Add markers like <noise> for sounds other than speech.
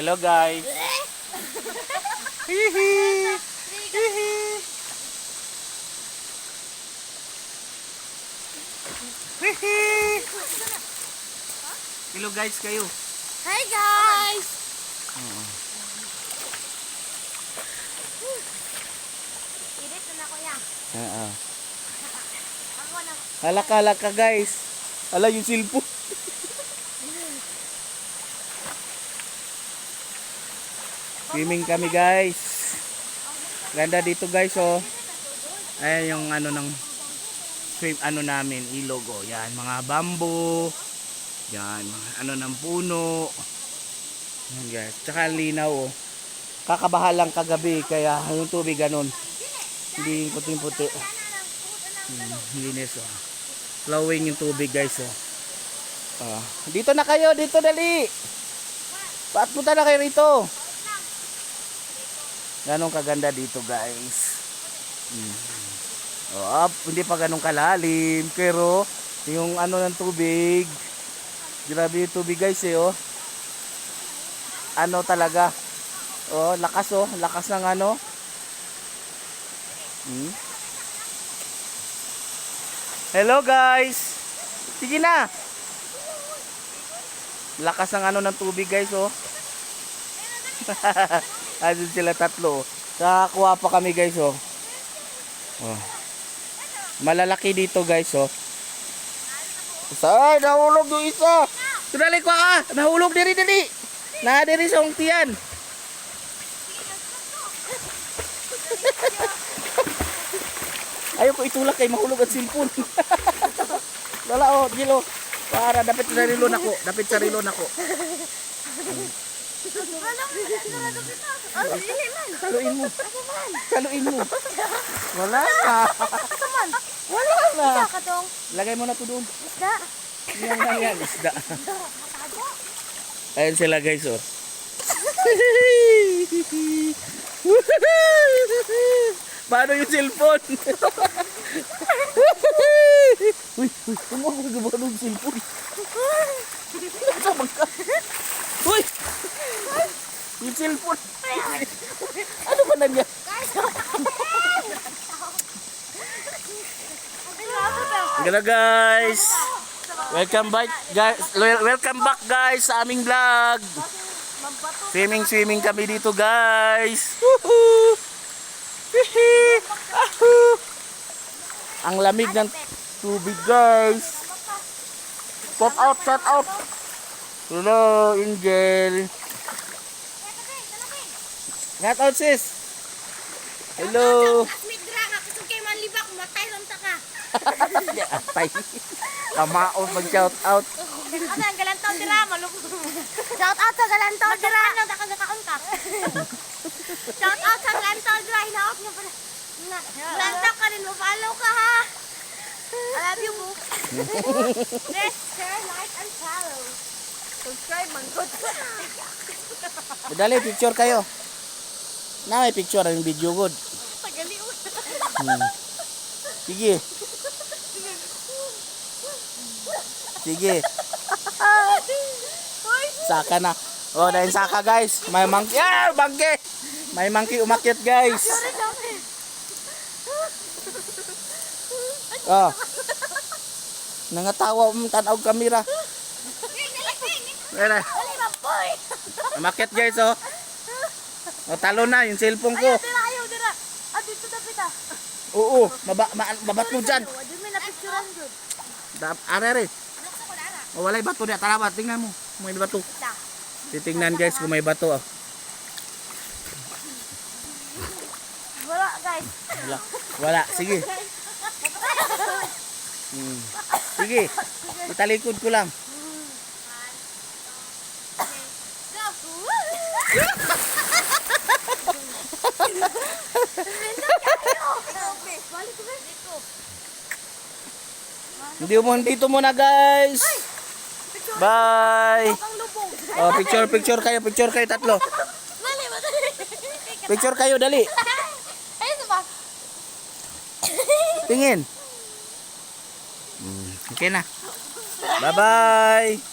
Hello guys. Hihi. Hihi. Hihi. Hello guys kayo. Hi guys! Edit na ako yan. Oo. Ako na. Halaka halaka guys. Ala yung silpo. Swimming kami guys. Ganda dito guys oh. Ayan yung ano ng swim ano namin ilog oh. Yan mga bamboo. Yan mga ano ng puno. Yan guys. Tsaka linaw oh. Kakabaha lang kagabi kaya yung tubig ganun. Hindi yung puting-puti. Hmm, linis oh. Flowing yung tubig guys oh. Ah, dito na kayo, dito dali. Paat punta na kayo rito. Ganong kaganda dito guys. Mm. Oh, hindi pa ganong kalalim pero yung ano ng tubig grabe yung tubig guys eh oh. Ano talaga? Oh, lakas oh, lakas ng ano. Hmm. Hello guys. Sige na. Lakas ng ano ng tubig guys oh. <laughs> Andun sila tatlo. Nakakuha pa kami guys oh. oh. Malalaki dito guys oh. Ay, nahulog yung isa. Tunali ko ah. Nahulog diri diri. Na diri sa ungtian. Ayaw ko itulak kay mahulog ang cellphone. <laughs> Wala oh, gilo. Para dapat sa rilo nako, dapat sa rilo nako. Oh. Saluin mo. Saluin mo. Wala na. Wala na. Isa ka tong. Lagay mo na to doon. Isda. Yan yan yan, isda. Ayan sila guys oh. Paano yung cellphone? uy, uy, ano gumano yung cellphone? Nasabag ka. Yung cellphone. ano ba? Guys, Ay, Hello guys. Welcome back guys. Welcome back guys sa aming vlog. Swimming swimming kami dito guys. Woohoo! Ang lamig ng tubig guys. Shout out, shout out. Hello, Angel. Shout out sis. Hello. Atay. Kamaon mag shout out. Ano <laughs> ang galantaw dira maluk. Shout out sa galantaw dira. Ano ta kagakaon ka? Shout out sa galantaw dira hinaot nga pala. Galantaw ka din mo follow ka ha. I love you, boo. <laughs> Please share, like, and follow. Subscribe, man. Good. Dali, picture kayo. Na may picture ang video good. Tagaliw. Hmm. Sige. Sige. Saka na. Oh, dahil saka guys. May monkey. Yeah, monkey. May monkey umakyat guys. Oh. Nangatawa mo tanaw kamera. Umakyat guys oh. Oh, talo na yung cellphone ko. Ayaw, dira, ayaw, dira. Ah, dito ah. Oo, maba, ma, babat mo dyan. Di may napicturean dun. Da, are are. Buksan ko na, ara. Oh, walay bato niya. Tara ba, tingnan mo. May bato. Titingnan guys kung may bato. Oh. Wala, guys. Wala. Wala. Sige. Hmm. Sige. Italikod ko lang. Go. Hindi mo dito muna guys. Bye. Oh, picture picture kayo, picture kayo tatlo. Picture kayo dali. Ba? Tingin. Hmm, Okay na. Bye-bye.